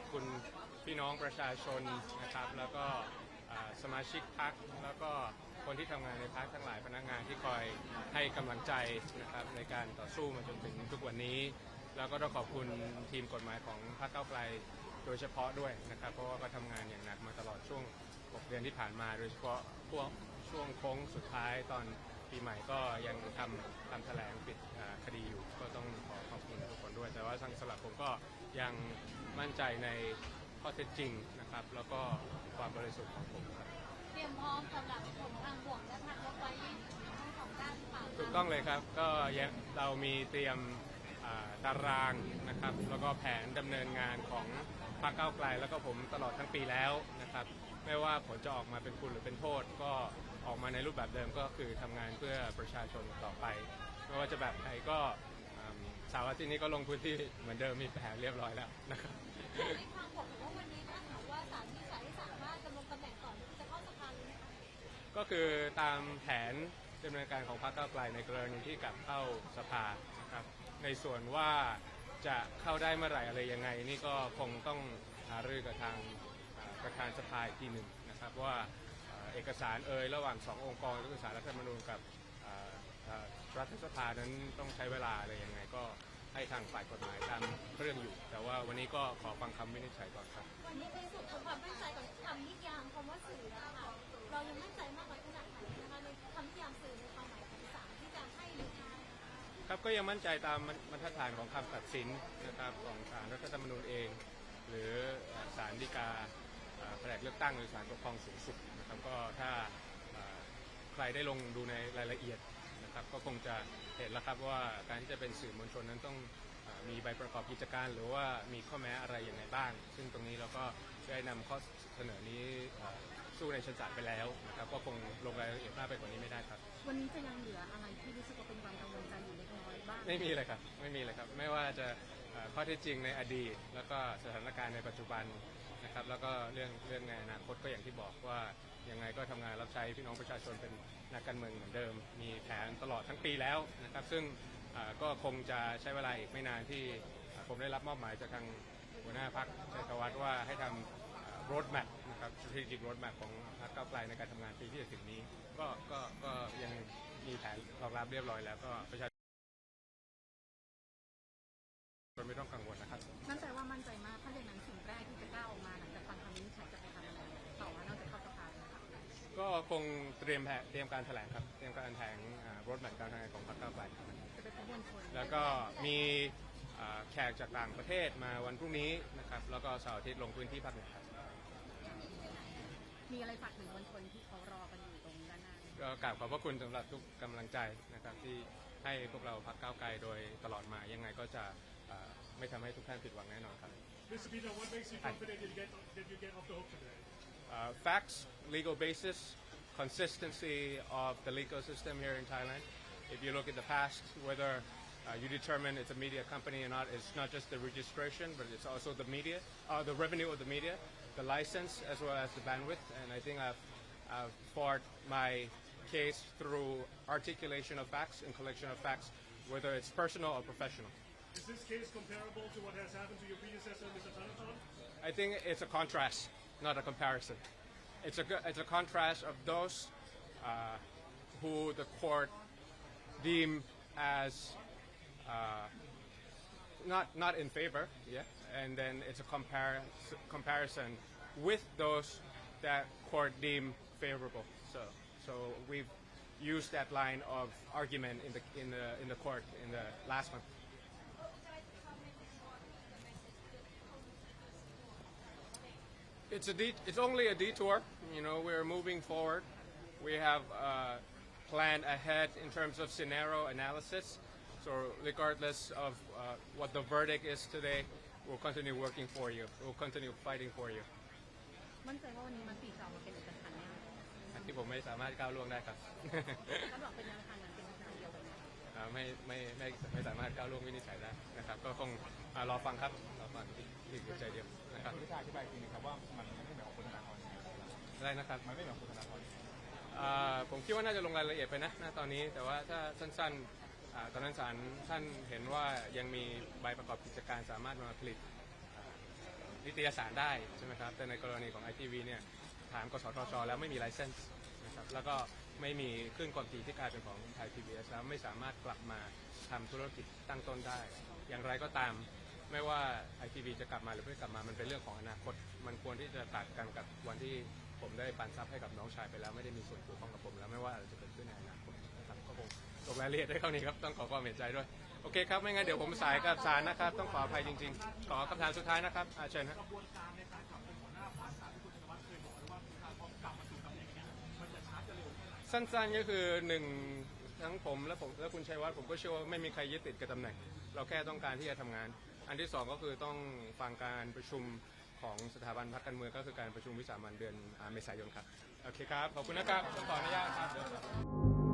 อบคุณพี่น้องประชาชนนะครับ แล้วก็สมาชิกพักแล้วก็คนที่ทำงานในพักทั้งหลายพนักงานที่คอยให้กำลังใจนะครับในการต่อสู้มาจนถึงทุกวันนี้ แล้วก็ต้องขอบคุณทีมกฎหมายของพรรคเก้าไกลโดยเฉพาะด้วยนะครับ เพราะว่าก็ทำงานอย่างหนักมาตลอดช่วง 6 เดือนที่ผ่านมา โดยเฉพาะพวกช่วงโค้งสุดท้ายตอนปีใหม่ก็ยังทำทำแถลงปิดคดีอยู่ ก็ต้องขอขอบคุณทุกคนด้วย แต่ว่าทางสลับผมก็ ยังมั่นใจในข้อเท็จจริงนะครับ แล้วก็ความบริสุทธิ์ของผมครับเตรียมพร้อมสำหรับผลทางบวกและทางลบไว้ทั้งสองด้านหรือเปล่าถูกต้องเลยครับก็ยังเรามีเตรียมอ่าตารางนะครับ แล้วก็แผนดำเนินงานของพรรคก้าวไกล แล้วก็ผมตลอดทั้งปีแล้วนะครับ ไม่ว่าผลจะออกมาเป็นคุณหรือเป็นโทษ ก็ออกมาในรูปแบบเดิมก็คือทำงานเพื่อประชาชนต่อไป ไม่ว่าจะแบบไหนก็อืม เสาวอาทิตย์นี้ก็ลงพื้นที่เหมือนเดิมมีแผนเรียบร้อยแล้วนะครับในทางบวกว่าวันนี้ถ้าหากว่าศาลวินิจฉัยให้สามารถดำรงตำแหน่งก่อนจะเข้าสภาเลยไหมคะก็คือตามแผนดำเนินการของพรรคก้าวไกลในกรณีที่กลับเข้าสภานะครับในส่วนว่าจะเข้าได้เมื่อไหร่อะไรยังไง นี่ก็คงต้องหารือกับทางประธานสภาอีกทีหนึ่งนะครับว่าเอกสารเอ่ยระหว่างสององค์กรก็คือสารรัฐธรรมนูญกับ รัฐสภานั้นต้องใช้เวลาอะไรยังไงก็ให้ทางฝ่ายกฎหมายตามเรื่องอยู่ แต่ว่าวันนี้ก็ขอฟังคำวินิจฉัยก่อนครับ วันนี้ในสุดของความมั่นใจของคำนิยามคำว่าสื่อนะคะเรายังมั่นใจมากน้อยขนาดไหนนะคะในคำนิยามสื่อในความหมายของศาลที่จะให้หรือไม่ครับก็ยังมั่นใจตามบรรทัดฐานของคำตัดสินนะครับของศาลรัฐธรรมนูญเอง หรือศาลฎีกาแผนกเลือกตั้งหรือศาลปกครองสูงสุดนะครับก็ถ้าใครได้ลงดูในรายละเอียด นะครับก็คงจะเห็นแล้วครับว่าการที่จะเป็นสื่อมวลชนนั้นต้องเอ่อมีใบประกอบกิจการ หรือว่ามีข้อแม้อะไรอย่างไรบ้าง ซึ่งตรงนี้เราก็ได้นำข้อเสนอนี้เอ่อสู้ในชั้นศาลไปแล้วนะครับก็คงลงรายละเอียดมากไปกว่านี้ไม่ได้ครับ วันนี้จะยังเหลืออะไรที่รู้สึกว่าเป็นความกังวลใจอยู่เล็กน้อยบ้างไม่มีเลยครับไม่มีเลยครับ ไม่ว่าจะเอ่อข้อเท็จจริงในอดีต แล้วก็สถานการณ์ในปัจจุบันนะครับแล้วก็เรื่องเรื่องในอนาคตก็อย่างที่บอกว่ายังไงก็ทำงานรับใช้พี่น้องประชาชนเป็น นักการเมืองเหมือนเดิม มีแผนตลอดทั้งปีแล้วนะครับ ซึ่งก็คงจะใช้เวลาอีกไม่นานที่ผมได้รับมอบหมายจากทางหัวหน้าพักชัยธวัฒน์ว่าให้ทำรถแมพนะครับ strategic road map ของพรรคก้าวไกลในการทำงานปีที่จะถึงนี้ ก็ก็ก็ยังมีแผนรองรับเรียบร้อยแล้วก็ประชา คงเตรียมแผนเตรียมการแถลงครับ เตรียมการแถลงรถแมพการทำงานของพรรคก้าวไกลครับจะไปพบมวลชนแล้วก็มีอ่าแขกจากต่างประเทศมาวันพรุ่งนี้นะครับ แล้วก็เสาร์อาทิตย์ลงพื้นที่ภาคเหนือครับ มีอะไรฝากถึงมวลชนที่เขารอกันอยู่ตรงด้านหน้าไหมก็กราบขอบพระคุณสำหรับทุกกำลังใจนะครับที่ให้พวกเราพักก้าวไกลโดยตลอดมายังไงก็จะอ่าไม่ทำให้ทุกท่านผิดหวังแน่นอนครับ Mr. Peter, what makes you confident that you get that you get off the hook today? uh, facts, legal basis, consistency of the legal system here in Thailand. If you look at the past, whether uh, you determine it's a media company or not, it's not just the registration, but it's also the media, uh, the revenue of the media, the license, as well as the bandwidth. And I think I've, I've fought my case through articulation of facts and collection of facts, whether it's personal or professional. Is this case comparable to what has happened to your predecessor, Mr. Thanaton? I think it's a contrast, not a comparison. It's a it's a contrast of those uh, who the court deem as uh, not not in favor, yeah, and then it's a compar- comparison with those that court deem favorable. So so we've used that line of argument in the in the in the court in the last one. It's a det- it's only a detour. You know, we're moving forward. We have uh, planned ahead in terms of scenario analysis. So regardless of uh, what the verdict is today, we'll continue working for you. We'll continue fighting for you. มั่นใจว่าวันนี้มันตีจะออกมาเป็นเอกสารแน่ อันที่ผมไม่สามารถก้าวล่วงได้ครับ ถ้าบอกเป็นแนวทางนั้นเป็นทางเดียวกันไหม อ่าไม่ไม่ไม่ไม่สามารถก้าวล่วงวินิจฉัยได้นะครับ ก็คง อ่ารอฟังครับรอฟังที่ที่หัวใจเดียวนะครับพิธาอธิบายจริงนะครับว่ามันไม่ได้เหมือนของคุณธนาธรได้นะครับมันไม่เหมือนของคุณธนาธรอ่าผมคิดว่าน่าจะลงรายละเอียดไปนะณตอนนี้แต่ว่าถ้าสั้นๆอ่าตอนนั้นศาลท่านเห็นว่ายังมีใบประกอบกิจการสามารถมาผลิตอ่านิตยสารได้ใช่ไหมครับแต่ในกรณีของไอทีวีเนี่ยถามกสทช แล้วไม่มีไลเซนส์นะครับแล้วก็ ไม่มีคลื่นความถี่ที่กลายเป็นของไทยพีบีเอสแล้วไม่สามารถกลับมาทำธุรกิจตั้งต้นได้ อย่างไรก็ตามไม่ว่าไอทีวีจะกลับมาหรือไม่กลับมามันเป็นเรื่องของอนาคต มันควรที่จะตัดกันกับวันที่ผมได้ปันทรัพย์ให้กับน้องชายไปแล้วไม่ได้มีส่วนเกี่ยวข้องกับผมแล้วไม่ว่าจะเกิดขึ้นในอนาคตนะครับก็คงลงรายละเอียดได้เท่านี้ครับต้องขอความเห็นใจด้วยโอเคครับไม่งั้นเดี๋ยวผมสายกับสารนะครับ ต้องขออภัยจริง ๆ ขอคำถามสุดท้ายนะครับอาเชิญครับ สั้นๆก็คือหนึ่งทั้งผมและผมและคุณชัยวัฒน์ผมก็เชื่อว่าไม่มีใครยึดติดกับตำแหน่ง เราแค่ต้องการที่จะทำงาน อันที่สองก็คือต้องฟังการประชุมของสถาบันพักการเมืองก็คือการประชุมวิสามันเดือนอ่าเมษายนครับ โอเคครับ ขอบคุณนะครับต้องขออนุญาตครับ